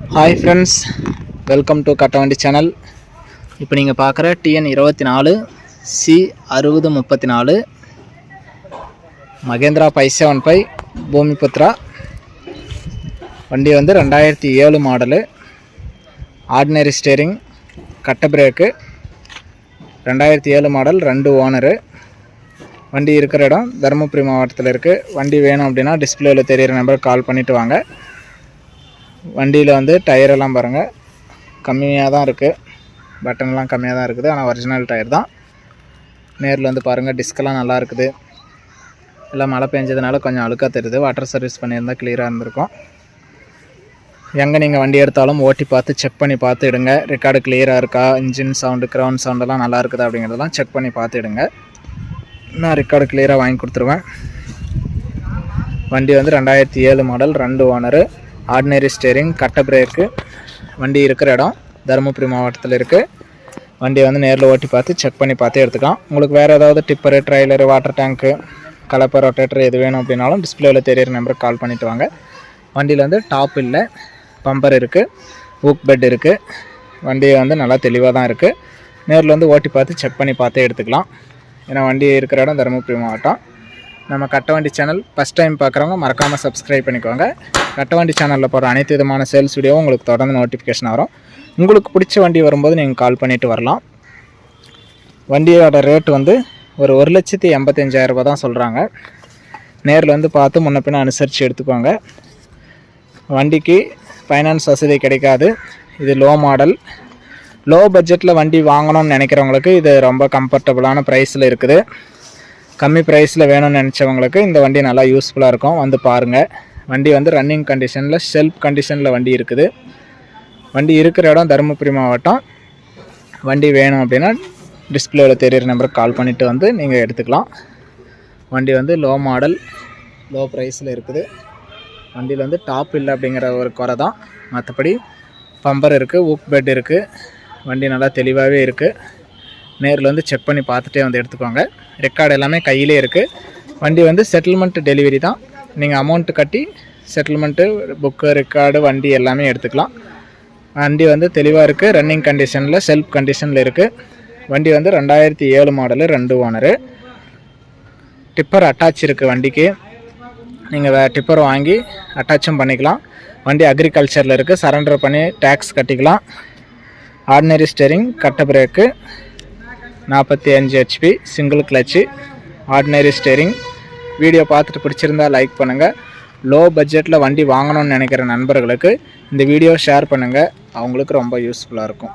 Hi friends welcome to Kattavandi channel இப்போ நீங்கள் பார்க்குற டிஎன் இருபத்தி நாலு சி அறுபது முப்பத்தி நாலு மகேந்திரா பை செவன் ஃபைவ் பூமிபுத்ரா. வண்டி வந்து ரெண்டாயிரத்தி ஏழு மாடலு ஆர்டினரி ஸ்டேரிங் கட்ட பிரேக்கு ரெண்டாயிரத்தி ஏழு மாடல் ரெண்டு ஓனரு வண்டி இருக்கிற இடம் தருமபுரி மாவட்டத்தில் இருக்குது வண்டி வேணும் அப்படின்னா டிஸ்பிளேவில் தெரியிற நம்பருக்கு கால் பண்ணிவிட்டு வாங்க. வண்டியில் வந்து டயரெல்லாம் பாருங்கள் கம்மியாக தான் இருக்குது பட்டன்லாம் கம்மியாக தான் இருக்குது. ஆனால் ஒரிஜினல் டயர் தான். நேரில் வந்து பாருங்கள் டிஸ்கெல்லாம் நல்லா இருக்குது. எல்லாம் மழை பெஞ்சதுனால கொஞ்சம் அழுக்காக தெரியுது. வாட்டர் சர்வீஸ் பண்ணியிருந்தால் கிளியராக இருந்திருக்கும். எங்கே நீங்கள் வண்டி எடுத்தாலும் ஓட்டி பார்த்து செக் பண்ணி பார்த்து எடுங்க. ரெக்கார்டு கிளியராக இருக்கா? இன்ஜின் சவுண்டு க்ரௌண்ட் சவுண்டெல்லாம் நல்லா இருக்குதா அப்படிங்கிறதெல்லாம் செக் பண்ணி பார்த்து எடுங்க. நான் ரெக்கார்டு கிளியராக வாங்கி கொடுத்துருவேன். வண்டி வந்து ரெண்டாயிரத்தி ஏழு மாடல் ரெண்டு ஓனரு ஆர்டினரி ஸ்டேரிங் கட்ட பிரேக்கு வண்டி இருக்கிற இடம் தருமபுரி மாவட்டத்தில் இருக்குது வண்டியை வந்து நேரில் ஓட்டி பார்த்து செக் பண்ணி பார்த்து எடுத்துக்கலாம். உங்களுக்கு வேறு ஏதாவது டிப்பரு ட்ரைலரு வாட்டர் டேங்க்கு கலப்பர் ரொட்டேட்டர் எது வேணும் அப்படின்னாலும் டிஸ்பிளேவில் தெரியிற நம்பருக்கு கால் பண்ணிவிட்டு வாங்க. வண்டியில் வந்து டாப் இல்லை பம்பர் இருக்குது ஊக் பெட் இருக்குது வண்டியை வந்து நல்லா தெளிவாக தான் இருக்குது நேரில் வந்து ஓட்டி பார்த்து செக் பண்ணி பார்த்தே எடுத்துக்கலாம். ஏன்னா வண்டி இருக்கிற இடம் தருமபுரி மாவட்டம். நம்ம கட்டவண்டி சேனல் ஃபஸ்ட் டைம் பார்க்குறவங்க மறக்காமல் சப்ஸ்கிரைப் பண்ணிக்கோங்க. கட்டவண்டி சேனலில் போகிற அனைத்து விதமான சேல்ஸ் வீடியோவும் உங்களுக்கு தொடர்ந்து நோட்டிஃபிகேஷன் வரும். உங்களுக்கு பிடிச்ச வண்டி வரும்போது நீங்கள் கால் பண்ணிவிட்டு வரலாம். வண்டியோட ரேட் வந்து ஒரு ஒரு லட்சத்தி எண்பத்தஞ்சாயிரம் ரூபா தான் சொல்கிறாங்க நேரில் வந்து பார்த்து முன்ன பின்ன அனுசரித்து எடுத்துக்கோங்க. வண்டிக்கு ஃபைனான்ஸ் வசதி கிடைக்காது. இது லோ மாடல் லோ பட்ஜெட்டில் வண்டி வாங்கணும்னு நினைக்கிறவங்களுக்கு இது ரொம்ப கம்ஃபர்டபுளான ப்ரைஸில் இருக்குது. கம்மி ப்ரைஸில் வேணும்னு நினச்சவங்களுக்கு இந்த வண்டி நல்லா யூஸ்ஃபுல்லாக இருக்கும். வந்து பாருங்கள் வண்டி வந்து ரன்னிங் கண்டிஷனில் செல்ஃப் கண்டிஷனில் வண்டி இருக்குது. வண்டி இருக்கிற இடம் தருமபுரி மாவட்டம். வண்டி வேணும் அப்படின்னா டிஸ்பிளேவில் தெரியிற நம்பருக்கு கால் பண்ணிவிட்டு வந்து நீங்கள் எடுத்துக்கலாம். வண்டி வந்து லோ மாடல் லோ ப்ரைஸில் இருக்குது. வண்டியில் வந்து டாப் இல்லை அப்படிங்கிற ஒரு குறை தான். மற்றபடி பம்பர் இருக்குது ஊக் பெட் இருக்குது வண்டி நல்லா தெளிவாகவே இருக்குது நேரில் வந்து செக் பண்ணி பார்த்துட்டே வந்து எடுத்துக்கோங்க. ரெக்கார்டு எல்லாமே கையிலே இருக்குது வண்டி வந்து செட்டில்மெண்ட் டெலிவரி தான். நீங்கள் அமௌண்ட்டு கட்டி செட்டில்மெண்ட்டு புக்கு ரெக்கார்டு வண்டி எல்லாமே எடுத்துக்கலாம். வண்டி வந்து தெளிவாக இருக்குது ரன்னிங் கண்டிஷனில் செல்ஃப் கண்டிஷனில் இருக்குது வண்டி வந்து ரெண்டாயிரத்தி ஏழு மாடலு ரெண்டு ஓனரு டிப்பர் அட்டாச் இருக்குது வண்டிக்கு. நீங்கள் வே டிப்பர் வாங்கி அட்டாச்சும் பண்ணிக்கலாம். வண்டி அக்ரிகல்ச்சரில் இருக்குது சரண்டர் பண்ணி டேக்ஸ் கட்டிக்கலாம். ஆர்டினரி ஸ்டெரிங் கட்ட பிரேக்கு நாற்பத்தி அஞ்சு HP single clutch ordinary steering video பார்த்துட்டு பிடிச்சிருந்தா லைக் பண்ணுங்கள் லோ பட்ஜெட்டில் வண்டி வாங்கணும்னு நினைக்கிற நண்பர்களுக்கு இந்த வீடியோ ஷேர் பண்ணுங்கள் அவங்களுக்கு ரொம்ப யூஸ்ஃபுல்லாக இருக்கும்.